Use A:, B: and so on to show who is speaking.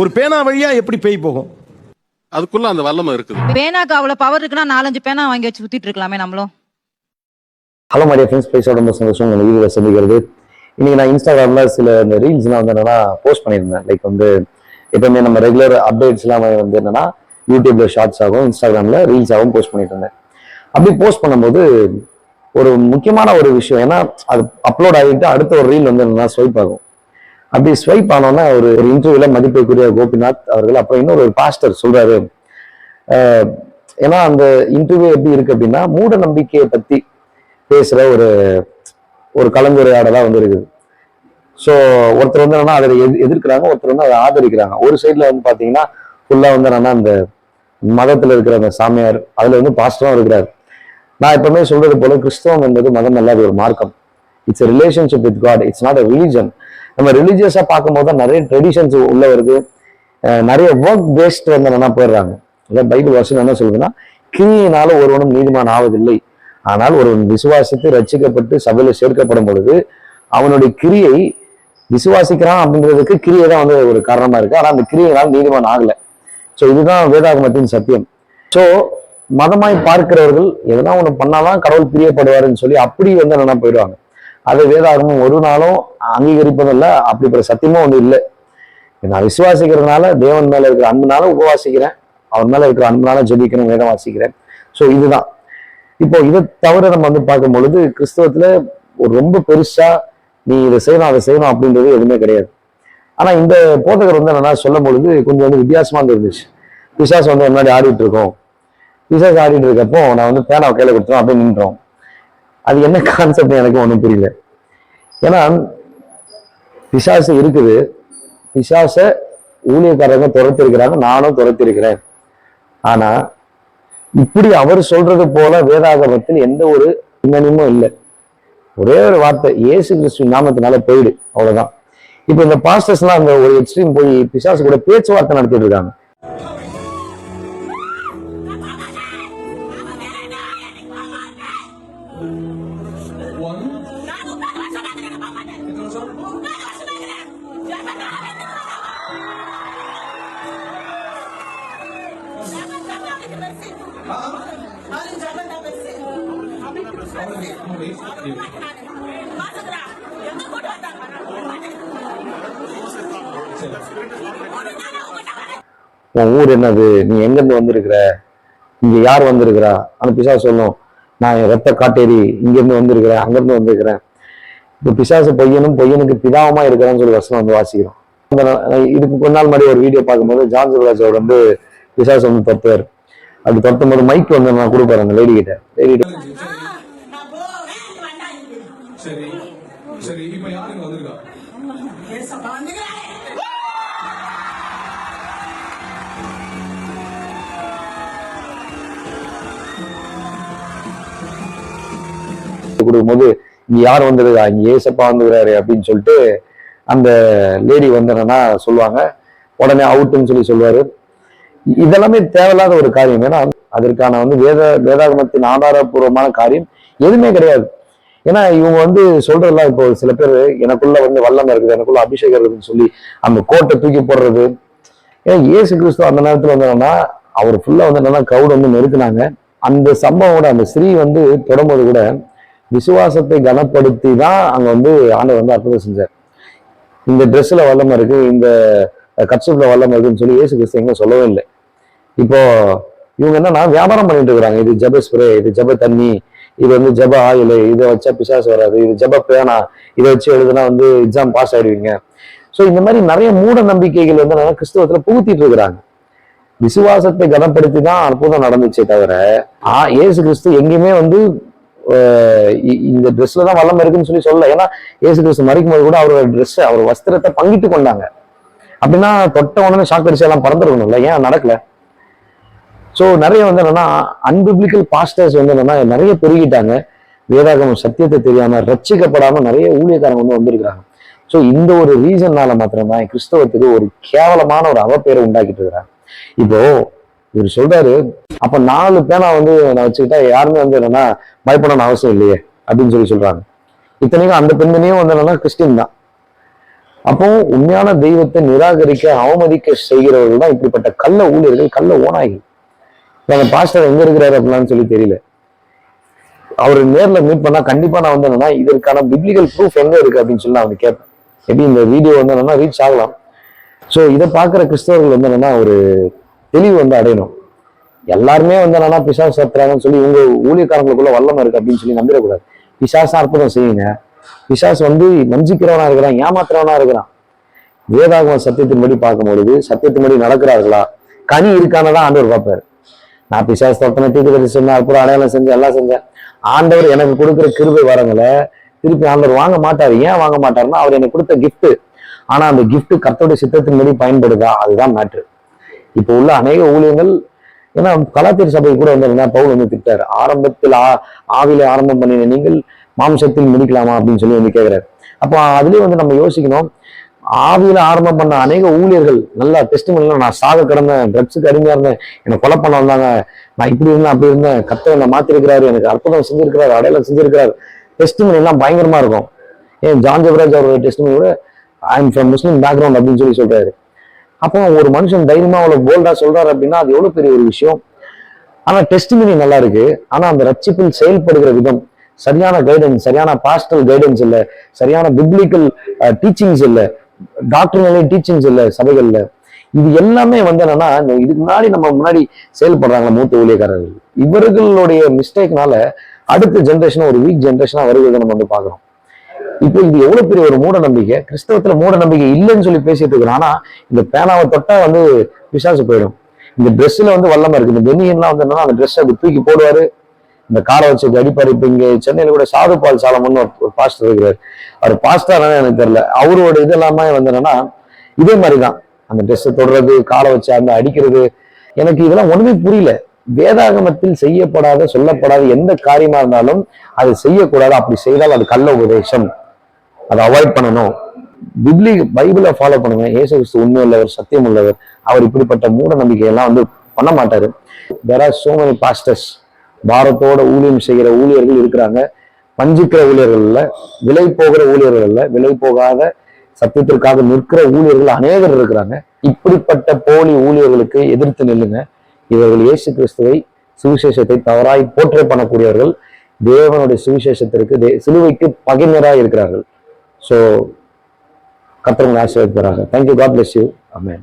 A: ஒரு பேனா வழியா எப்படி பேய் போகும்?
B: அதுக்குள்ள அந்த வல்லமை இருக்குது.
C: பேனாக்கு அவ்வளவு பவர் இருக்குன்னா நாலஞ்சு பேனா வாங்கி வச்சு சுத்திட்டு இருக்கலாமே நம்மளும்.
D: ஹலோ மரியா ஃப்ரெண்ட்ஸ் பேச ரொம்ப சந்தோஷம் உங்களை வீடியோவில் சந்திக்கிறது இன்னைக்கு நான் இன்ஸ்டாகிராம்ல சில இந்த ரீல்ஸ்லாம் வந்து என்னன்னா போஸ்ட் பண்ணியிருந்தேன். லைக் வந்து எப்பவுமே நம்ம ரெகுலர் அப்டேட்ஸ்லாம் வந்து என்னன்னா யூடியூப்ல ஷார்ட்ஸ் ஆகும் இன்ஸ்டாகிராம்ல ரீல்ஸ் ஆகும் போஸ்ட் பண்ணிட்டு இருந்தேன் அப்படி போஸ்ட் பண்ணும்போது ஒரு முக்கியமான ஒரு விஷயம் ஏன்னா அது அப்லோட் ஆகிட்டு அடுத்த ஒரு ரீல் வந்து என்னன்னா ஸ்வைப் ஆகும். அப்படி ஸ்வைப் ஆனோன்னா ஒரு ஒரு இன்டர்வியூல மதிப்புக்குரிய கோபிநாத் அவர்கள் அப்புறம் இன்னொரு ஒரு பாஸ்டர் சொல்றாரு. ஏன்னா அந்த இன்டர்வியூ எப்படி இருக்கு அப்படின்னா மூட நம்பிக்கையை பத்தி பேசுற ஒரு ஒரு கலந்துரையாடலா வந்து இருக்குது. ஸோ ஒருத்தர் வந்து என்னன்னா அதை எதி எதிர்க்கிறாங்க ஒருத்தர் வந்து அதை ஆதரிக்கிறாங்க. ஒரு சைடில் வந்து பார்த்தீங்கன்னா ஃபுல்லாக வந்து என்னன்னா அந்த மதத்தில் இருக்கிற அந்த சாமியார் அதில் வந்து பாஸ்டரும் இருக்கிறார். நான் எப்பவுமே சொல்றது போல கிறிஸ்தவம் என்பது மதம் அல்லாத ஒரு மார்க்கம். It's relationship with God it's not a religion நம்ம ரிலீஜியஸா பார்க்கும்போது தான் நிறைய ட்ரெடிஷன்ஸ் உள்ள வருது. நிறைய ஒர்க் பேஸ்ட் வந்து என்னன்னா போயிடுறாங்க. இல்லை பைபிள் வருஷம் என்ன சொல்லுதுன்னா கிரியினால ஒருவனும் நீதிமான் ஆவதில்லை. ஆனால் ஒருவன் விசுவாசித்து ரச்சிக்கப்பட்டு சபையில் சேர்க்கப்படும் பொழுது அவனுடைய கிரியை விசுவாசிக்கிறான் அப்படின்றதுக்கு கிரியை தான் வந்து ஒரு காரணமா இருக்கு. ஆனால் அந்த கிரியையினால் நீதிமான் ஆகலை. ஸோ இதுதான் வேதாகமத்தின் சத்தியம். ஸோ மதமாய் பார்க்கிறவர்கள் எதனா ஒன்று பண்ணாதான் கடவுள் பிரியப்படுவாருன்னு சொல்லி அப்படி வந்து என்னன்னா போயிடுவாங்க. அதை வேதாகமும் ஒரு நாளும் அங்கீகரிப்பதில்ல. அப்படிப்பட்ட சத்தியமும் ஒன்று இல்லை. நான் விசுவாசிக்கிறதுனால தேவன் மேல இருக்கிற அன்புனால உபவாசிக்கிறேன். அவன் மேல இருக்கிற அன்புனால ஜெபிக்கிறேன் வேதம் வாசிக்கிறேன். ஸோ இதுதான். இப்போ இதை தவிர நம்ம வந்து பார்க்கும் பொழுது கிறிஸ்தவத்துல ஒரு ரொம்ப பெருசா நீ இதை செய்யணும் அதை செய்யணும் அப்படின்றது எதுவுமே கிடையாது. ஆனா இந்த போதகர் வந்து என்னன்னா சொல்லும் பொழுது கொஞ்சம் வந்து வித்தியாசமா இருந்துச்சு. பிசாஸ் வந்து முன்னாடி ஆடிட்டு இருக்கோம். பிசாஸ் ஆடிட்டு இருக்கப்போ நான் வந்து பேனாவை கையில கொடுத்தோம் அப்படியே நின்றோம் அது என்ன கான்செப்ட் எனக்கு ஒன்றும் புரியல. ஏன்னா பிசாசு இருக்குது. பிசாச ஊழியக்காரங்க துரத்திருக்கிறாங்க நானும் துரத்திருக்கிறேன். ஆனா இப்படி அவர் சொல்றது போல வேதாகமத்தில் எந்த ஒரு பின்னணியும் இல்லை. ஒரே ஒரு வார்த்தை இயேசு கிறிஸ்து நாமத்தினால போயிடு. அவ்வளவுதான். இப்ப இந்த பாஸ்டர்ஸ்லாம் அந்த ஒரு எக்ஸ்ட்ரீம் போய் பிசாசு கூட பேச்சுவார்த்தை நடத்திட்டு இருக்காங்க. உன் ஊர் என்னது? நீ எங்கிருந்து வந்திருக்கிற? இங்க யார் வந்திருக்கிறா? அந்த பிசாசு சொல்லும் நான் ரத்த காட்டேரி இங்கிருந்து வந்திருக்கிறேன் அங்கிருந்து வந்திருக்கிறேன். இப்ப பிசாசு பொய்யனும் பொய்யனுக்கு பிதாவமா இருக்கிறான்னு சொல்லி வசனம் வந்து வாசிக்கிறோம். இதுக்கு கொஞ்ச நாள் முன்னாடி ஒரு வீடியோ பார்க்கும்போது ஜான் சிவராஜ் வந்து பிசாசு வந்து தத்துவார் அது தட்டும் போது மைக் வந்து நான் கொடுப்பாரு அந்த லேடி கிட்ட. லேடி கிட்ட.
E: சரி. சரி இப்ப யாருங்க வந்திருக்கா?
D: கொடுக்கும்போது இங்க யார் வந்திருக்கா? இங்க ஏசப்பா வந்துக்கிறாரு அப்படின்னு சொல்லிட்டு அந்த லேடி வந்து சொல்லுவாங்க. உடனே அவுட்டுன்னு சொல்லி சொல்லுவாரு. இதெல்லாமே தேவையில்லாத ஒரு காரியம். ஏன்னா அதற்கான வந்து வேத வேதாகமத்தின் ஆதாரபூர்வமான காரியம் எதுவுமே கிடையாது. ஏன்னா இவங்க வந்து சொல்றதெல்லாம் இப்போ சில பேர் எனக்குள்ள வந்து வல்லம் இருக்குது எனக்குள்ள அபிஷேகம் இருக்குதுன்னு சொல்லி அந்த கோட்டை தூக்கி போடுறது. ஏன்னா இயேசு கிறிஸ்து அந்த நேரத்தில் வந்தாங்கன்னா அவர் ஃபுல்லா வந்து என்னன்னா கவுடு வந்து நெருக்குனாங்க. அந்த சம்பவம் கூட அந்த ஸ்ரீ வந்து தொடும்போது கூட விசுவாசத்தை கனப்படுத்தி தான் அங்க வந்து ஆண்டவர் வந்து அற்புதம் செஞ்சார். இந்த ட்ரெஸ்ல வல்லமை இருக்கு இந்த கட்சிப்ல வல்லமை இருக்குன்னு சொல்லி இயேசு கிறிஸ்து எங்க சொல்லவே இல்லை. இப்போ இவங்க என்னன்னா வியாபாரம் பண்ணிட்டு இருக்கிறாங்க. இது ஜப ஸ்ப்ரே இது ஜப தண்ணி இது வந்து ஜப ஆயில் இதை வச்சா பிசாசு வராது இது ஜப பேனா இதை வச்சு எழுதுனா வந்து எக்ஸாம் பாஸ் ஆயிடுவீங்க. ஸோ இந்த மாதிரி நிறைய மூட நம்பிக்கைகள் வந்து நல்லா கிறிஸ்தவத்துல புகுத்திட்டு இருக்கிறாங்க. விசுவாசத்தை கனப்படுத்தி தான் அற்புதம் நடந்துச்சே தவிர ஆ ஏசு கிறிஸ்து எங்கேயுமே வந்து இந்த ட்ரெஸ்ல தான் வல்லம் இருக்குன்னு சொல்லி சொல்லல. ஏன்னா ஏசு கிறிஸ்து மறிக்கும் போது கூட அவரோட ட்ரெஸ் அவர் வஸ்திரத்தை பங்கிட்டு கொண்டாங்க. அப்படின்னா தொட்ட உடனே ஷாக் அடிச்சு எல்லாம் பறந்துருக்கணும்ல. ஏன்? நடக்கல. ஸோ நிறைய வந்து என்னன்னா அன்பிபிளிக்கல் பாஸ்டர்ஸ் வந்து என்னன்னா நிறைய பெருகிட்டாங்க. வேதாகமம் சத்தியத்தை தெரியாம ரட்சிக்கப்படாம நிறைய ஊழியக்காரங்க வந்து வந்திருக்கிறாங்க. ஸோ இந்த ஒரு ரீசன்னால மாத்திரம்தான் கிறிஸ்தவத்துக்கு ஒரு கேவலமான ஒரு அவப்பேரை உண்டாக்கிட்டு இருக்கிறாங்க. இப்போ இவர் சொல்றாரு அப்ப நாலு பேனா வந்து நான் வச்சுக்கிட்டா யாருமே வந்து என்னன்னா பயப்படணும் அவசியம் இல்லையே அப்படின்னு சொல்லி சொல்றாங்க. இத்தனைக்கும் அந்த பெண்மணியும் வந்து என்னன்னா கிறிஸ்டின் தான். அப்போ உண்மையான தெய்வத்தை நிராகரிக்க அவமதிக்க செய்கிறவர்கள் தான் இப்படிப்பட்ட கள்ள ஊழியர்கள் கள்ள ஓனாய்கள் அந்த பாஸ்டர் எங்க இருக்கிறாரு அப்படிலாம் சொல்லி தெரியல. அவர் நேர்ல மீட் பண்ணா கண்டிப்பா நான் வந்து என்னன்னா இதற்கான பிப்ளிகல் ப்ரூஃப் எங்க இருக்கு அப்படின்னு சொல்லி நான் வந்து கேட்பேன். எப்படி இந்த வீடியோ வந்து என்னன்னா ரீச் ஆகலாம். ஸோ இதை பார்க்குற கிறிஸ்தவர்கள் வந்து என்னன்னா ஒரு தெளிவு வந்து அடையணும். எல்லாருமே வந்து என்னன்னா பிசாசு சத்துறாங்கன்னு சொல்லி உங்க ஊழியக்காரங்களுக்குள்ள வல்லமை இருக்கு அப்படின்னு சொல்லி நம்பிடக்கூடாது. பிசாசு அற்புதம் செய்யுங்க. பிசாசு வந்து வஞ்சிக்கிறவனா இருக்கிறான் ஏமாத்துறவனா இருக்கிறான். வேதாகம சத்தியத்தின்படி பார்க்கும்பொழுது சத்தியத்தின்படி நடக்கிறார்களா? கனி இருக்கானதான் ஆண்டவர் பார்ப்பாரு. நான் பிசாசு தொட்டனை தீர்க்கதரிசி சொன்னேன் அப்புறம் அடையாளம் செஞ்சேன் எல்லாம் செஞ்சேன். ஆண்டவர் எனக்கு கொடுக்குற கிருபை வரங்களை திருப்பி ஆண்டவர் வாங்க மாட்டார். ஏன் வாங்க மாட்டாருன்னா அவர் எனக்கு கொடுத்த கிஃப்ட்டு ஆனா அந்த gift கர்த்தருடைய சித்தத்தின்படி பயன்படுதா? அதுதான் மேட்ரு இப்போ உள்ள அநேக ஊழியங்கள் ஏன்னா கலாத்திர சபை கூட வந்து பவுல் வந்து திட்டார். ஆரம்பத்தில் ஆ ஆவில ஆரம்பம் பண்ணின நீங்கள் மாம்சத்தில் முடிக்கலாமா அப்படின்னு சொல்லி வந்து கேட்கிறாரு அப்போ அதுலயே வந்து நம்ம யோசிக்கணும் ஆவியில ஆரம்பம் பண்ண அநேக ஊழியர்கள் நல்லா டெஸ்ட் பண்ணலாம் நான் சாக கிடந்தேன் ட்ரக்ஸுக்கு அடிமையா இருந்தேன் என்னை கொலை பண்ண வந்தாங்க. நான் இப்படி இருந்தேன் அப்படி இருந்தேன். கர்த்தர் என்னை மாத்திருக்கிறாரு எனக்கு அற்புதம் செஞ்சிருக்கிறாரு அடையாளம் செஞ்சிருக்கிறாரு. டெஸ்ட் எல்லாம் பயங்கரமா இருக்கும். ஏன் ஜான் ஜெவராஜ் அவருடைய டெஸ்ட் கூட I am from Muslim background அப்படின்னு சொல்லி சொல்றாரு. அப்போ ஒரு மனுஷன் தைரியமா அவ்வளவு போல்டா சொல்றாரு அப்படின்னா அது எவ்வளவு பெரிய ஒரு விஷயம். ஆனா டெஸ்டிமனி நல்லா இருக்கு. ஆனா அந்த ரட்சிப்பில் செயல்படுகிற விதம் சரியான கைடன்ஸ் சரியான பாஸ்டல் கைடன்ஸ் இல்லை சரியான பிப்ளிக்கல் டீச்சிங்ஸ் இல்லை டாக்டர்னாலே டீச்சிங்ஸ் இல்ல சபைகள்ல. இது எல்லாமே வந்து என்னன்னா இதுக்கு முன்னாடி நம்ம முன்னாடி செயல்படுறாங்க மூத்த ஊழியக்காரர்கள். இவர்களுடைய மிஸ்டேக்னால அடுத்த ஜென்ரேஷன் ஒரு வீக் ஜென்ரேஷனா வருகிறத நம்ம வந்து பாக்குறோம் இப்போ இது எவ்வளவு பெரிய ஒரு மூட நம்பிக்கை? கிறிஸ்தவத்துல மூட நம்பிக்கை இல்லைன்னு சொல்லி பேசிட்டு இருக்கிறோம். ஆனா இந்த பேனாவை தொட்டா வந்து பிசாசு போயிடும். இந்த ட்ரெஸ்ல வந்து வல்லமா இருக்கு. இந்த பெனியன்லாம் வந்து என்னன்னா அந்த ட்ரெஸ் அப்படி தூக்கி போடுவாரு. இந்த காரை வச்சு அடிப்பாரு. இப்ப இங்க கூட சாதுபால் சாலமன் ஒரு ஒரு பாஸ்டர் இருக்கிறார். அவர் பாஸ்டர் எனக்கு தெரியல. அவரோட இது எல்லாமே வந்து என்னன்னா இதே மாதிரிதான். அந்த ட்ரெஸ்ஸை தொடுறது காலை வச்சு அந்த அடிக்கிறது. எனக்கு இதெல்லாம் ஒண்ணுமே புரியல. வேதாகமத்தில் செய்யப்படாத சொல்லப்படாத எந்த காரியமா இருந்தாலும் அதை செய்யக்கூடாது. அப்படி செய்தால் அது கள்ள உபதேசம். அதை அவாய்ட் பண்ணணும். பிப்ளி பைபிளை ஃபாலோ பண்ணுங்க. ஏசு கிறிஸ்து உண்மை உள்ளவர் சத்தியம் உள்ளவர் அவர் இப்படிப்பட்ட மூட நம்பிக்கையெல்லாம் வந்து பண்ண மாட்டாரு. There are so many pastors பாரத்தோட ஊழியம் செய்கிற ஊழியர்கள் இருக்கிறாங்க. பஞ்சிக்கிற ஊழியர்கள் இல்லை விலை போகிற ஊழியர்கள் இல்லை விலை போகாத சத்தியத்திற்காக நிற்கிற ஊழியர்கள் அநேகர் இருக்கிறாங்க. இப்படிப்பட்ட போலி ஊழியர்களுக்கு எதிர்த்து நில்லுங்க. இவர்கள் இயேசு கிறிஸ்துவை சுவிசேஷத்தை தவறாய் போற்றை பண்ணக்கூடியவர்கள். தேவனுடைய சுவிசேஷத்திற்கு தே- சிலுவைக்கு பகைஞராய் இருக்கிறார்கள். ஸோ கத்திரங்களை ஆசீர்வதிக்கிறாங்க thank you God bless you amen